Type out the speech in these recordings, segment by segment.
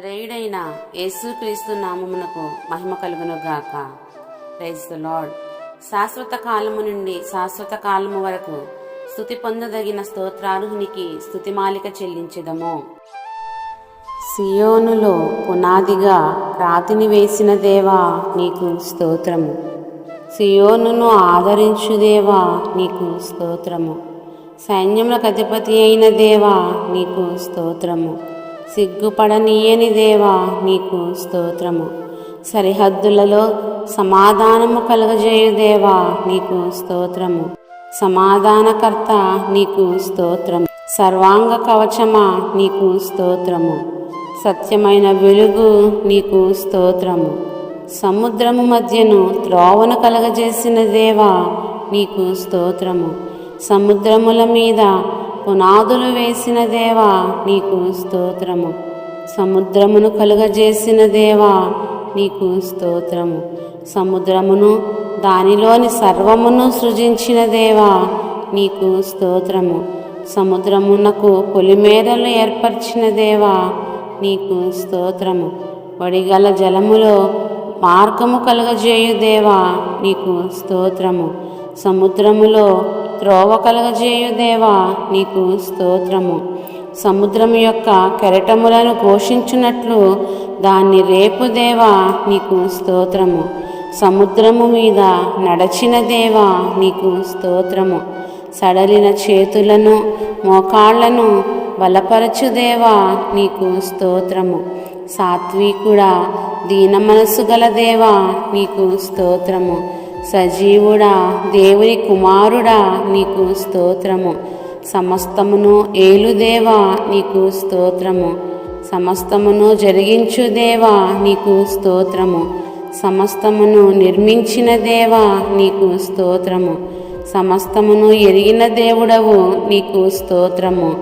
నజరేయుడైన యేసుక్రీస్తు నామమునకు మహిమ కలుగును గాక. ప్రైజ్ ద లార్డ్ శాశ్వత కాలము నుండి శాశ్వత కాలము వరకు స్థుతి పొందదగిన స్తోత్రార్హునికి స్థుతిమాలిక చెల్లించదము. సియోనులో పునాదిగా రాతిని వేసిన దేవా నీకు స్తోత్రము. సియోనును ఆదరించు దేవా నీకు స్తోత్రము. సైన్యములకు అధిపతి అయిన దేవా నీకు స్తోత్రము. సిగ్గుపడనీయని దేవా నీకు స్తోత్రము? సరిహద్దులలో సమాధానము కలుగజేయు దేవా నీకు స్తోత్రము? సమాధానకర్త నీకు స్తోత్రము. సర్వాంగ కవచమా నీకు స్తోత్రము? సత్యమైన వెలుగు నీకు స్తోత్రము. సముద్రము మధ్యను త్రోవను కలగజేసిన దేవా నీకు స్తోత్రము? సముద్రముల మీద పునాదులు వేసిన దేవా నీకు స్తోత్రము. సముద్రమును కలుగజేసిన దేవా నీకు స్తోత్రము. సముద్రమును దానిలోని సర్వమును సృజించిన దేవా నీకు స్తోత్రము. సముద్రమునకు పొలిమేరలు ఏర్పరిచిన దేవా నీకు స్తోత్రము. వడిగల జలములో మార్గము కలుగజేయు దేవా నీకు స్తోత్రము. సముద్రములో త్రోవ కలగజేయు దేవా నీకు స్తోత్రము. సముద్రము యొక్క కెరటములను ఘోషించున్నట్లు దాన్ని రేపు దేవా నీకు స్తోత్రము. సముద్రము మీద నడచిన దేవా నీకు స్తోత్రము. సడలిన చేతులను మోకాళ్ళను బలపరచు దేవా నీకు స్తోత్రము. సాత్వికుడా దీన మనసు గల దేవా నీకు స్తోత్రము. సజీవుడా దేవుని కుమారుడా నీకు స్తోత్రము. సమస్తమును ఏలుదేవా నీకు స్తోత్రము. సమస్తమును జరిగించు దేవా నీకు స్తోత్రము. సమస్తమును నిర్మించిన దేవా నీకు స్తోత్రము. సమస్తమును ఎరిగిన దేవుడవు నీకు స్తోత్రము.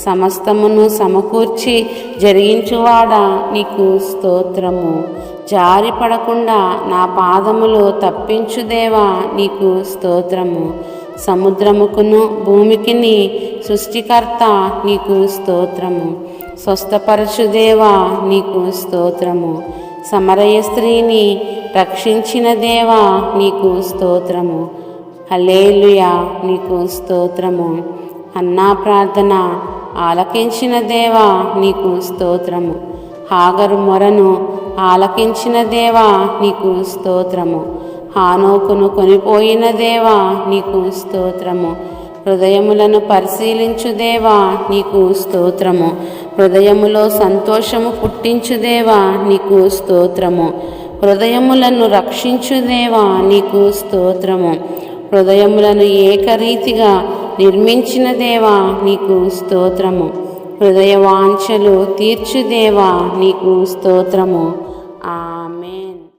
సమస్తమును సమకూర్చి జరిగించువాడా నీకు స్తోత్రము. జారి పడకుండా నా పాదములు తప్పించు దేవా నీకు స్తోత్రము. సముద్రముకును భూమికిని సృష్టికర్త నీకు స్తోత్రము. స్వస్థపరచుదేవా నీకు స్తోత్రము. సమరయ స్త్రీని రక్షించిన దేవా నీకు స్తోత్రము. హలేలుయా నీకు స్తోత్రము. అన్నా ప్రార్థన. ఆలకించిన దేవా నీకు స్తోత్రము. హాగరు మొరను ఆలకించిన దేవా నీకు స్తోత్రము. హానోకును కొనిపోయిన దేవా నీకు స్తోత్రము. హృదయములను పరిశీలించు దేవా నీకు స్తోత్రము. హృదయములో సంతోషము పుట్టించు దేవా నీకు స్తోత్రము. హృదయములను రక్షించు దేవా నీకు స్తోత్రము. హృదయములను ఏకరీతిగా నిర్మించిన దేవా నీకు స్తోత్రము. హృదయ వాంఛలు తీర్చుదేవా నీకు స్తోత్రము. ఆమె